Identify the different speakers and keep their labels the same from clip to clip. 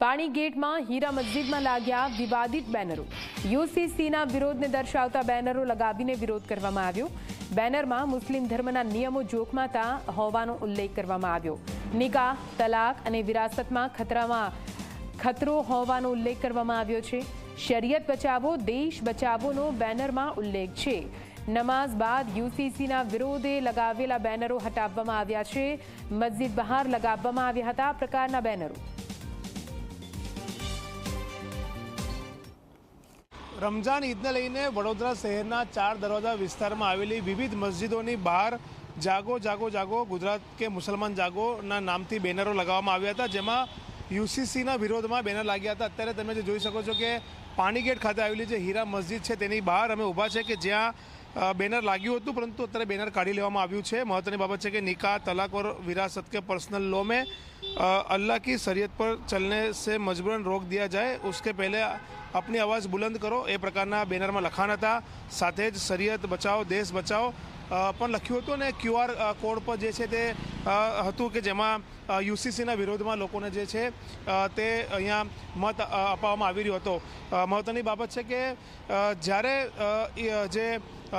Speaker 1: પાણી ગેટમાં હીરા મસ્જિદમાં લાગ્યા વિવાદિત બેનરો. યુસીસીના વિરોધને દર્શાવતા બેનરો લગાવીને વિરોધ કરવામાં આવ્યો. બેનરમાં મુસ્લિમ ધર્મના નિયમો જોખમાતા હોવાનો ઉલ્લેખ કરવામાં આવ્યો. નિકાહ, તલાક અને વિરાસતમાં ખતરામાં ખતરો હોવાનો ઉલ્લેખ કરવામાં આવ્યો છે. શરિયત બચાવો, દેશ બચાવોનો બેનરમાં ઉલ્લેખ છે. નમાઝ બાદ યુસીસીના વિરોધે લગાવેલા બેનરો હટાવવામાં આવ્યા છે. મસ્જિદ બહાર લગાવવામાં આવ્યા હતા પ્રકારના બેનરો.
Speaker 2: રમઝાન ઈદને લઈને વડોદરા શહેરના ચાર દરવાજા વિસ્તારમાં આવેલી વિવિધ મસ્જિદોની બહાર જાગો જાગો જાગો, ગુજરાત કે મુસલમાન જાગોના નામથી બેનરો લગાવવામાં આવ્યા હતા, જેમાં યુસીસીના વિરોધમાં બેનર લાગ્યા હતા. અત્યારે તમે જે જોઈ શકો છો કે પાણીગેટ ખાતે આવેલી જે હીરા મસ્જિદ છે, તેની બહાર અમે ઊભા છે કે જ્યાં બેનર લાગ્યું હતું, પરંતુ અત્યારે બેનર કાઢી લેવામાં આવ્યું છે. મહત્ત્વની બાબત છે કે નિકાહ, તલાક વિરાસત કે પર્સનલ લો મેં अल्लाह की शरीयत पर चलने से मजबूरन रोक दिया जाए उसके पहले अपनी आवाज़ बुलंद કરો એ પ્રકારના બેનરમાં લખાણ હતા સાથે જ શરીયત બચાવો દેશ બચાવો અ, પણ લખ્યું હતું અને ક્યુઆર કોડ પર જે છે તે હતું કે જેમાં યુસીસીના વિરોધમાં લોકોને જે છે તે અહીંયા મત અપાવવામાં આવી રહ્યો હતો. મહત્ત્વની બાબત છે કે જ્યારે જે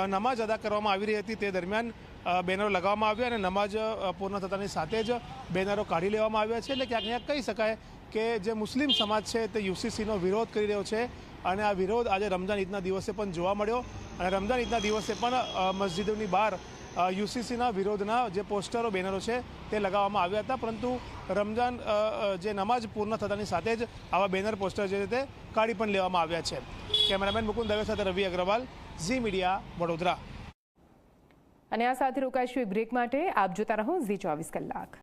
Speaker 2: નમાજ અદા કરવામાં આવી રહી હતી તે દરમિયાન બેનરો લગાવવામાં આવ્યા અને નમાજ પૂર્ણ થતાની સાથે જ બેનરો કાઢી લેવામાં આવ્યા છે. એટલે ક્યાંક ને ક્યાંક કહી શકાય કે જે મુસ્લિમ સમાજ છે તે યુસીસીનો વિરોધ કરી રહ્યો છે અને આ વિરોધ આજે રમઝાન ઈદના દિવસે પણ જોવા મળ્યો અને રમઝાન ઈદના દિવસે પણ મસ્જિદોની બહાર યુસીસીના વિરોધના જે પોસ્ટરો, બેનરો છે તે લગાવવામાં આવ્યા હતા. પરંતુ રમઝાન જે નમાઝ પૂર્ણ થતાની સાથે જ આવા બેનર પોસ્ટર જે તે કાઢી પણ લેવામાં આવ્યા છે. કેમેરામેન મુકુંદ દવે સાથે રવિ અગ્રવાલ, ઝી મીડિયા, વડોદરા.
Speaker 1: અને આ સાથે રોકાઈશું બ્રેક માટે. આપ જોતા રહો ઝી ચોવીસ કલાક.